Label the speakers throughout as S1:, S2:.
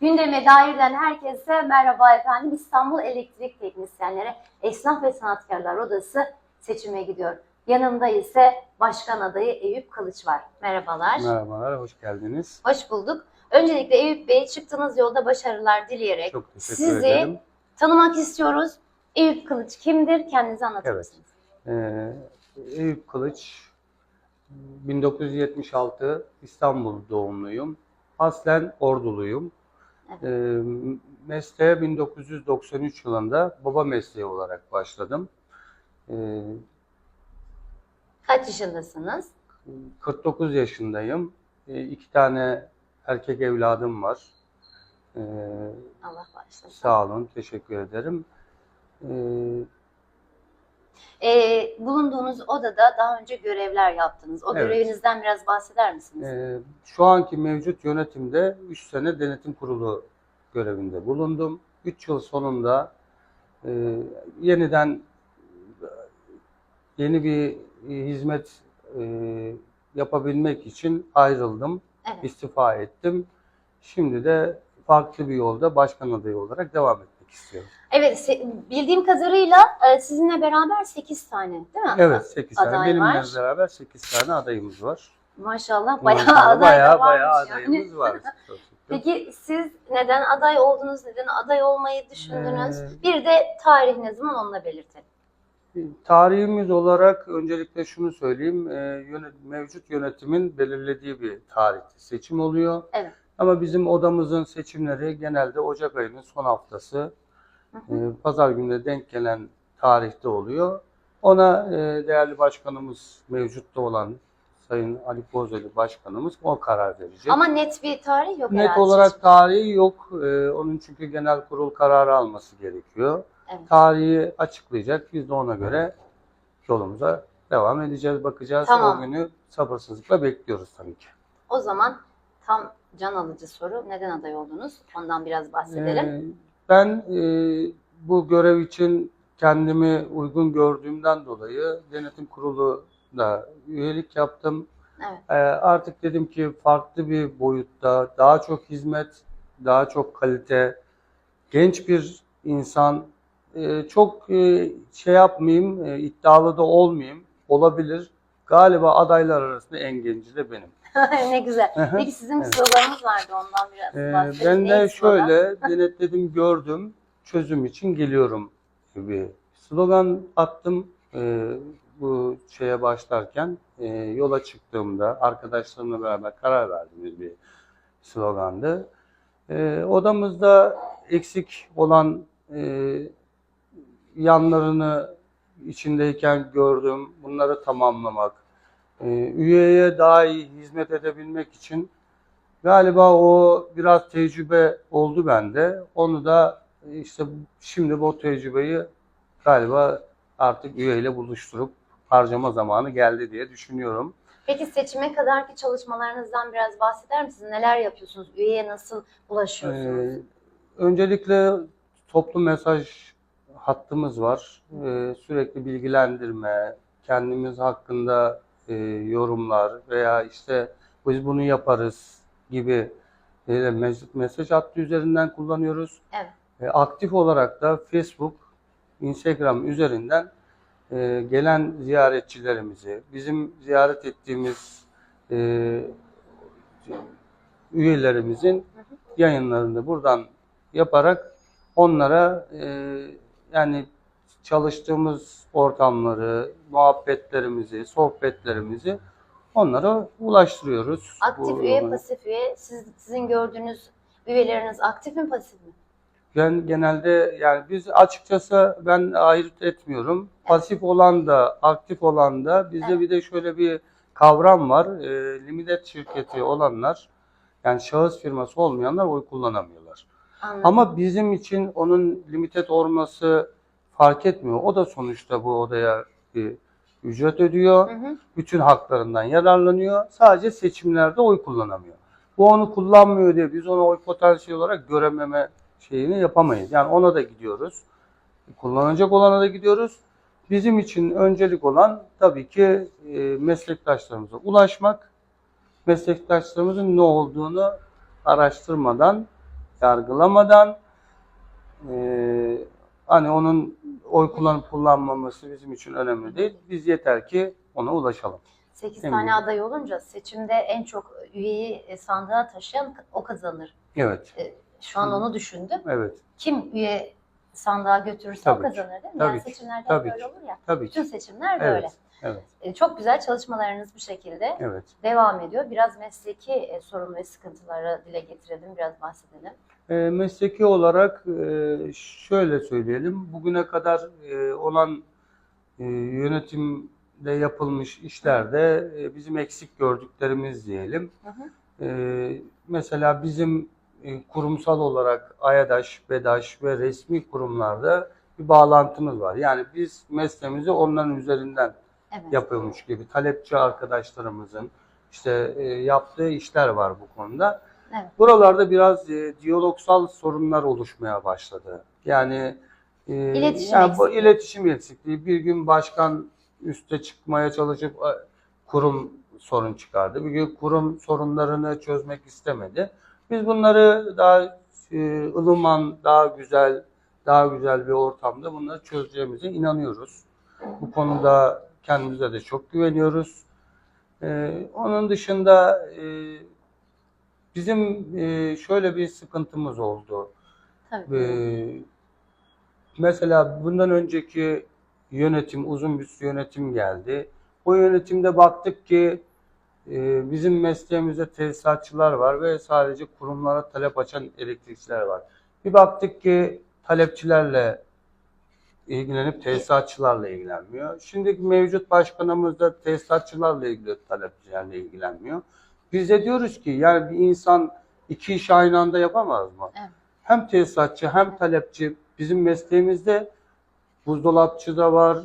S1: Gündeme dairden herkese merhaba efendim. İstanbul Elektrik Teknisyenleri Esnaf ve Sanatkarlar Odası seçime gidiyor. Yanımda ise Başkan adayı Eyüp Kılıç var. Merhabalar.
S2: Merhabalar, hoş geldiniz.
S1: Hoş bulduk. Öncelikle Eyüp Bey çıktığınız yolda başarılar dileyerek
S2: Çok teşekkür
S1: sizi
S2: ederim.
S1: tanımak istiyoruz. Eyüp Kılıç kimdir? Kendinizi anlatır
S2: Evet.
S1: mısınız?
S2: Ee, Eyüp Kılıç, 1976 İstanbul doğumluyum. Aslen Orduluyum.
S1: Evet.
S2: Mesleğe 1993 yılında baba mesleği olarak başladım.
S1: Kaç yaşındasınız?
S2: 49 yaşındayım. İki tane erkek evladım var.
S1: Allah bağışlasın.
S2: sağ olun, teşekkür ederim. Ee,
S1: bulunduğunuz odada daha önce görevler yaptınız. O
S2: Evet.
S1: görevinizden biraz bahseder misiniz?
S2: Ee, şu anki mevcut yönetimde 3 sene denetim kurulu görevinde bulundum. 3 yıl sonunda e, yeniden e, yeni bir e, hizmet e, yapabilmek için ayrıldım,
S1: Evet.
S2: istifa ettim. Şimdi de farklı bir yolda başkan adayı olarak devam etmek istiyorum.
S1: Evet, bildiğim kadarıyla e, sizinle beraber 8 tane değil mi?
S2: Evet, 8 tane.
S1: Aday
S2: Benimle
S1: var.
S2: beraber 8 tane adayımız var.
S1: Maşallah bayağı
S2: Maşallah,
S1: aday da
S2: bayağı, bayağı
S1: yani.
S2: adayımız var. Çok şükür.
S1: Peki siz neden aday oldunuz, neden aday olmayı düşündünüz?
S2: Ee,
S1: Bir de tarih ne zaman onu da belirtin.
S2: Tarihimiz olarak öncelikle şunu söyleyeyim, e, mevcut yönetimin belirlediği bir tarihte seçim oluyor.
S1: Evet.
S2: Ama bizim odamızın seçimleri genelde Ocak ayının son haftası,
S1: Hı
S2: e, pazar gününe denk gelen tarihte oluyor. Ona e, değerli başkanımız, mevcutta olan Sayın Ali Bozeli başkanımız o karar verecek.
S1: Ama net bir tarih yok
S2: Net
S1: herhalde.
S2: olarak tarihi yok. E, onun çünkü genel kurul kararı alması gerekiyor.
S1: Evet.
S2: Tarihi açıklayacak. Biz de ona göre yolumuza devam edeceğiz, bakacağız.
S1: Tamam.
S2: O günü sabırsızlıkla bekliyoruz tabii ki.
S1: O zaman tam can alıcı soru. Neden aday oldunuz? Ondan biraz bahsedelim.
S2: Ee, ben e, bu görev için kendimi uygun gördüğümden dolayı denetim kurulu da üyelik yaptım.
S1: Evet.
S2: Ee, artık dedim ki farklı bir boyutta, daha çok hizmet, daha çok kalite, genç bir insan, e, çok e, şey yapmayayım, e, iddialı da olmayayım, olabilir. Galiba adaylar arasında en genci de benim.
S1: ne güzel. Peki sizin
S2: Evet.
S1: sloganınız vardı ondan biraz
S2: Ee, ben de
S1: slogan?
S2: şöyle denetledim, gördüm, çözüm için geliyorum gibi slogan attım. Ee, bu şeye başlarken e, yola çıktığımda arkadaşlarımla beraber karar verdiğimiz bir slogandı. Ee, odamızda eksik olan e, yanlarını içindeyken gördüm. Bunları tamamlamak, e, üyeye daha iyi hizmet edebilmek için Galiba o biraz tecrübe oldu bende. Onu da işte şimdi bu tecrübeyi galiba artık üyeyle buluşturup harcama zamanı geldi diye düşünüyorum.
S1: Peki seçime kadarki çalışmalarınızdan biraz bahseder misiniz? Neler yapıyorsunuz? Üyeye nasıl ulaşıyorsunuz?
S2: Ee, öncelikle toplu mesaj hattımız var. Ee, sürekli bilgilendirme, kendimiz hakkında e, yorumlar veya işte biz bunu yaparız gibi e, mes- mesaj hattı üzerinden kullanıyoruz.
S1: Evet.
S2: E, aktif olarak da Facebook, Instagram üzerinden e, gelen ziyaretçilerimizi, bizim ziyaret ettiğimiz e, üyelerimizin yayınlarını buradan yaparak onlara e, yani çalıştığımız ortamları, muhabbetlerimizi, sohbetlerimizi onlara ulaştırıyoruz.
S1: Aktif
S2: Bu-
S1: üye, pasif üye. Siz, sizin gördüğünüz üyeleriniz aktif mi, pasif mi?
S2: Ben genelde yani biz açıkçası ben ayırt etmiyorum. Pasif olan da aktif olan da bizde
S1: Evet.
S2: bir de şöyle bir kavram var. E, limited şirketi olanlar yani şahıs firması olmayanlar oy kullanamıyorlar.
S1: Anladım.
S2: Ama bizim için onun limited olması fark etmiyor. O da sonuçta bu odaya bir ücret ödüyor.
S1: Hı hı.
S2: Bütün haklarından yararlanıyor. Sadece seçimlerde oy kullanamıyor. Bu onu kullanmıyor diye biz onu oy potansiyeli olarak görememe şeyini yapamayız. Yani ona da gidiyoruz. Kullanacak olana da gidiyoruz. Bizim için öncelik olan tabii ki e, meslektaşlarımıza ulaşmak. Meslektaşlarımızın ne olduğunu araştırmadan yargılamadan e, hani onun oy kullanıp kullanmaması bizim için önemli değil. Biz yeter ki ona ulaşalım.
S1: 8
S2: Eminim.
S1: tane aday olunca seçimde en çok üyeyi e, sandığa taşıyan o kazanır.
S2: Evet,
S1: Şu an onu düşündüm.
S2: evet.
S1: Kim üye sandığa götürürse o
S2: Tabii ki.
S1: kazanır değil mi?
S2: Tabii
S1: yani seçimlerde böyle olur ya.
S2: Tabii
S1: Bütün seçimler
S2: Evet.
S1: böyle.
S2: Evet,
S1: E, Çok güzel çalışmalarınız bu şekilde
S2: evet.
S1: devam ediyor. Biraz mesleki e, sorun ve sıkıntıları dile getirelim, biraz bahsedelim.
S2: E, mesleki olarak e, şöyle söyleyelim. Bugüne kadar e, olan e, yönetimde yapılmış işlerde e, bizim eksik gördüklerimiz diyelim.
S1: Hı hı.
S2: E, mesela bizim e, kurumsal olarak AYADAŞ, BEDAŞ ve resmi kurumlarda bir bağlantımız var. Yani biz mesleğimizi onların üzerinden
S1: Evet.
S2: yapıyormuş gibi. Talepçi arkadaşlarımızın işte e, yaptığı işler var bu konuda.
S1: Evet.
S2: Buralarda biraz e, diyalogsal sorunlar oluşmaya başladı. Yani e,
S1: İletişim
S2: yani bu
S1: eksikliği.
S2: iletişim eksikliği. Bir gün başkan üste çıkmaya çalışıp kurum sorun çıkardı. Bir gün kurum sorunlarını çözmek istemedi. Biz bunları daha e, ılıman, daha güzel, daha güzel bir ortamda bunları çözeceğimize inanıyoruz. Bu konuda kendimize de çok güveniyoruz. Ee, onun dışında e, bizim e, şöyle bir sıkıntımız oldu.
S1: Tabii.
S2: Ee, mesela bundan önceki yönetim, uzun bir yönetim geldi. O yönetimde baktık ki e, bizim mesleğimizde tesisatçılar var ve sadece kurumlara talep açan elektrikçiler var. Bir baktık ki talepçilerle ilgilenip tesisatçılarla ilgilenmiyor. Şimdiki mevcut başkanımız da tesisatçılarla ilgili talepçilerle ilgilenmiyor. Biz de diyoruz ki yani bir insan iki iş aynı anda yapamaz mı?
S1: Evet.
S2: Hem tesisatçı hem talepçi bizim mesleğimizde buzdolapçı da var,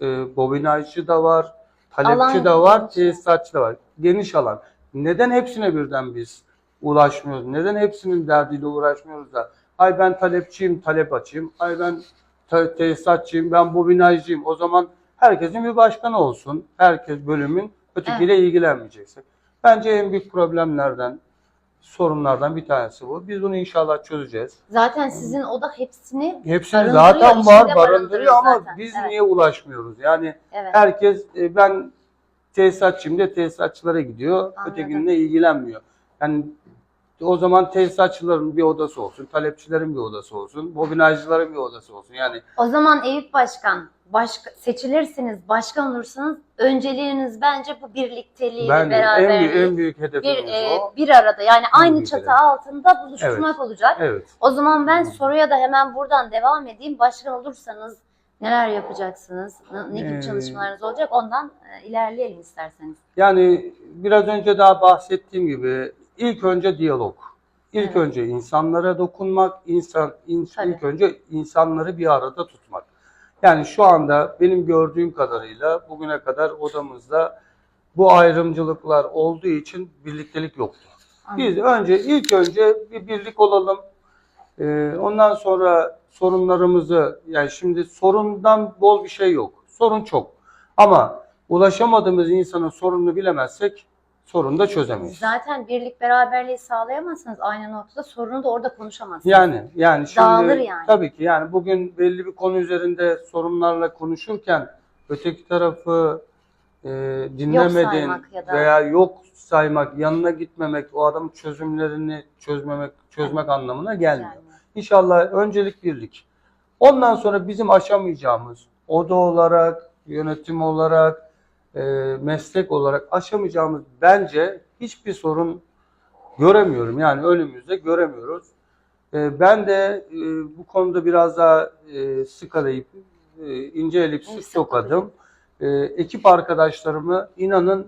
S2: e, bobinajcı da var, talepçi
S1: Alan
S2: de var, tesisatçı da var. Geniş alan. Neden hepsine birden biz ulaşmıyoruz? Neden hepsinin derdiyle uğraşmıyoruz da? Ay ben talepçiyim, talep açayım. Ay ben te- tesisatçıyım, ben bobinajcıyım. O zaman herkesin bir başkanı olsun. Herkes bölümün ötekiyle ilgilenmeyecekse. Bence en büyük problemlerden, sorunlardan bir tanesi bu. Biz bunu inşallah çözeceğiz.
S1: Zaten sizin oda hepsini
S2: Hepsini zaten var,
S1: barındırıyor
S2: barındırıyor ama
S1: zaten.
S2: biz
S1: Evet.
S2: niye ulaşmıyoruz? Yani
S1: evet.
S2: herkes e, ben tesisatçıyım de tesisatçılara gidiyor,
S1: Anladım.
S2: ötekinle ilgilenmiyor. Yani o zaman tesisatçıların bir odası olsun, talepçilerin bir odası olsun, bobinajcıların bir odası olsun. Yani
S1: O zaman Eyüp Başkan başka, seçilirsiniz, başkan olursanız önceliğiniz bence bu birlikteliği
S2: ben en
S1: beraberliği.
S2: büyük, en büyük
S1: bir,
S2: hedefimiz
S1: e,
S2: o.
S1: bir arada yani aynı
S2: büyük
S1: çatı
S2: hedef.
S1: altında buluşturmak olacak.
S2: Evet.
S1: O zaman ben soruya da hemen buradan devam edeyim. Başkan olursanız neler yapacaksınız? Ne, ne gibi
S2: Ee,
S1: çalışmalarınız olacak? Ondan e, ilerleyelim isterseniz.
S2: Yani biraz önce daha bahsettiğim gibi ilk önce diyalog. İlk
S1: Evet.
S2: önce insanlara dokunmak, insan in-
S1: Tabii.
S2: ilk önce insanları bir arada tutmak. Yani şu anda benim gördüğüm kadarıyla bugüne kadar odamızda bu ayrımcılıklar olduğu için birliktelik yoktu. Biz önce ilk önce bir birlik olalım. Ee, ondan sonra sorunlarımızı yani şimdi sorundan bol bir şey yok. Sorun çok. Ama ulaşamadığımız insanın sorununu bilemezsek sorunu da çözemeyiz.
S1: Zaten birlik beraberliği sağlayamazsınız aynı noktada. Sorunu da orada konuşamazsınız.
S2: Yani yani şimdi
S1: Dağılır yani.
S2: tabii ki yani bugün belli bir konu üzerinde sorunlarla konuşurken öteki tarafı e, dinlemedin
S1: saymak ya da-
S2: veya yok saymak, yanına gitmemek, o adamın çözümlerini çözmemek, çözmek anlamına gelmiyor.
S1: Yani.
S2: İnşallah öncelik birlik. Ondan sonra bizim aşamayacağımız oda olarak, yönetim olarak, e, meslek olarak aşamayacağımız bence hiçbir sorun göremiyorum. Yani önümüzde göremiyoruz. E, ben de e, bu konuda biraz daha e, sıkalayıp, e, inceleyip
S1: İyi,
S2: sık tokadım. E, ekip arkadaşlarımı inanın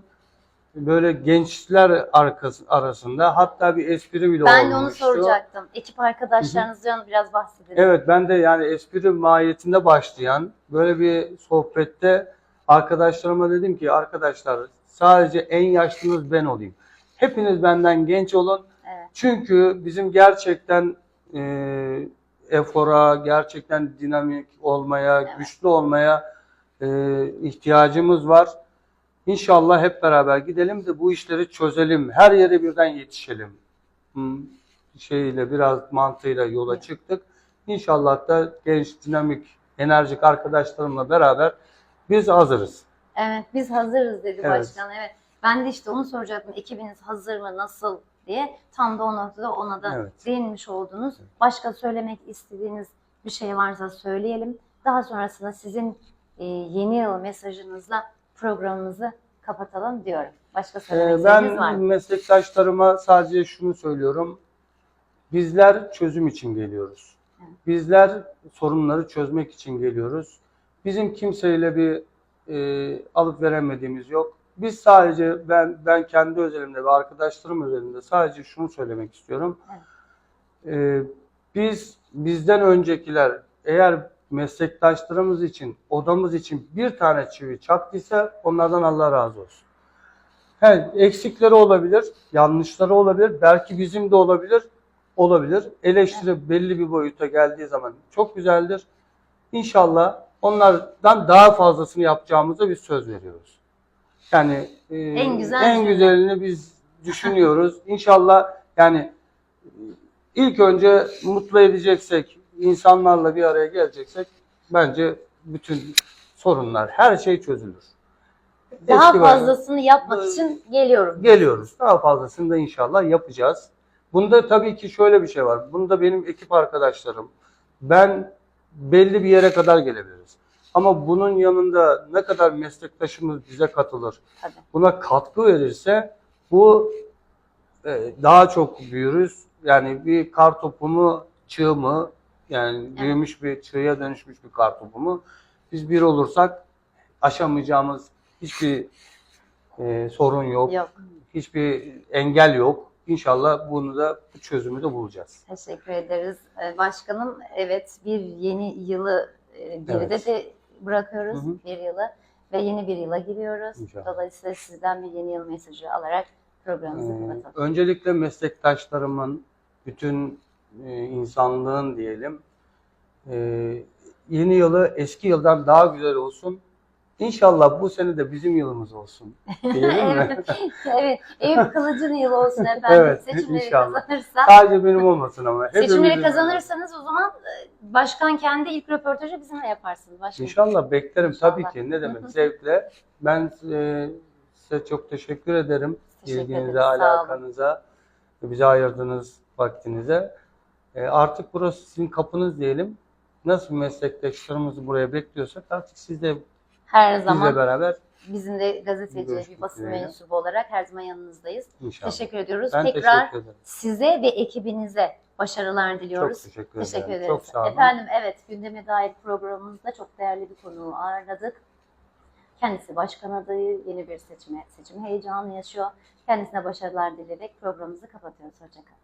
S2: böyle gençler arkası, arasında hatta bir espri bile
S1: Ben de onu
S2: olmuştu.
S1: soracaktım. Ekip arkadaşlarınızdan biraz bahsedelim.
S2: Evet ben de yani espri mahiyetinde başlayan böyle bir sohbette arkadaşlarıma dedim ki arkadaşlar sadece en yaşlınız ben olayım. Hepiniz benden genç olun.
S1: Evet.
S2: Çünkü bizim gerçekten e, efora, gerçekten dinamik olmaya,
S1: Evet.
S2: güçlü olmaya e, ihtiyacımız var. İnşallah hep beraber gidelim de bu işleri çözelim. Her yere birden yetişelim. Hmm, şeyiyle biraz mantığıyla yola çıktık. İnşallah da genç, dinamik, enerjik arkadaşlarımla beraber biz hazırız.
S1: Evet biz hazırız dedi
S2: Evet.
S1: başkan. Evet. Ben de işte onu soracaktım. Ekibiniz hazır mı nasıl diye. Tam da o noktada ona da
S2: Evet.
S1: değinmiş oldunuz. Başka söylemek istediğiniz bir şey varsa söyleyelim. Daha sonrasında sizin e, yeni yıl mesajınızla programımızı kapatalım diyorum. Başka söylemek
S2: Ee,
S1: istediğiniz
S2: ben
S1: var mı?
S2: meslektaşlarıma sadece şunu söylüyorum. Bizler çözüm için geliyoruz.
S1: Evet.
S2: Bizler sorunları çözmek için geliyoruz. Bizim kimseyle bir e, alıp veremediğimiz yok. Biz sadece ben ben kendi özelimde ve arkadaşlarım özelinde sadece şunu söylemek istiyorum. Ee, biz bizden öncekiler eğer meslektaşlarımız için, odamız için bir tane çivi çaktıysa onlardan Allah razı olsun. He, eksikleri olabilir, yanlışları olabilir, belki bizim de olabilir, olabilir. Eleştiri belli bir boyuta geldiği zaman çok güzeldir. İnşallah onlardan daha fazlasını yapacağımıza biz söz veriyoruz. Yani e,
S1: En güzel
S2: en güzelini biz düşünüyoruz. İnşallah yani ilk önce mutlu edeceksek, insanlarla bir araya geleceksek bence bütün sorunlar, her şey çözülür.
S1: Daha
S2: Eski
S1: fazlasını yapmak
S2: Böyle-
S1: için geliyorum.
S2: geliyoruz. Daha fazlasını da inşallah yapacağız. Bunda tabii ki şöyle bir şey var. Bunda benim ekip arkadaşlarım, ben belli bir yere kadar gelebiliriz. Ama bunun yanında ne kadar meslektaşımız bize katılır,
S1: Tabii.
S2: buna katkı verirse bu e, daha çok büyürüz. Yani bir kar topu mu, çığ mı, yani büyümüş bir çığya dönüşmüş bir kar topu mu? Biz bir olursak aşamayacağımız hiçbir e, sorun yok,
S1: Yok.
S2: hiçbir engel yok. İnşallah bunu da bu çözümü de bulacağız.
S1: Teşekkür ederiz Ee, başkanım. Evet bir yeni yılı e, geride
S2: Evet.
S1: de bırakıyoruz
S2: Hı hı.
S1: bir yılı ve yeni bir yıla giriyoruz.
S2: İnşallah.
S1: Dolayısıyla sizden bir yeni yıl mesajı alarak programımızı
S2: Ee,
S1: kapatalım.
S2: öncelikle meslektaşlarımın, bütün e, insanlığın diyelim, e, yeni yılı eski yıldan daha güzel olsun. İnşallah bu sene de bizim yılımız olsun.
S1: Evet, evet. Eyüp Kılıç'ın yılı olsun efendim.
S2: Evet,
S1: Seçimleri
S2: inşallah.
S1: kazanırsa.
S2: Sadece benim olmasın ama.
S1: Seçimleri kazanırsanız o zaman e, başkan kendi ilk röportajı bizimle yaparsınız. Başkan.
S2: İnşallah beklerim tabii
S1: İnşallah.
S2: ki. Ne demek zevkle. Ben e, size çok teşekkür ederim.
S1: Teşekkür
S2: İlginize,
S1: olun.
S2: alakanıza, bize ayırdığınız vaktinize. E, artık burası sizin kapınız diyelim. Nasıl meslektaşlarımızı buraya bekliyorsak artık siz de
S1: Her
S2: bizle
S1: zaman
S2: beraber
S1: bizim de gazeteci,
S2: Görüşmek
S1: bir basın
S2: dileğiyle.
S1: mensubu olarak her zaman yanınızdayız.
S2: inşallah.
S1: Teşekkür ediyoruz.
S2: Ben
S1: Tekrar
S2: teşekkür ederim.
S1: size ve ekibinize başarılar diliyoruz.
S2: Çok teşekkür,
S1: Teşekkür
S2: ederim.
S1: ederiz.
S2: Çok sağ olun.
S1: Efendim evet gündeme dair programımızda çok değerli bir konuğu ağırladık. Kendisi başkan adayı, yeni bir seçime, seçim heyecanı yaşıyor. Kendisine başarılar dileyerek programımızı kapatıyoruz. Hoşçakalın.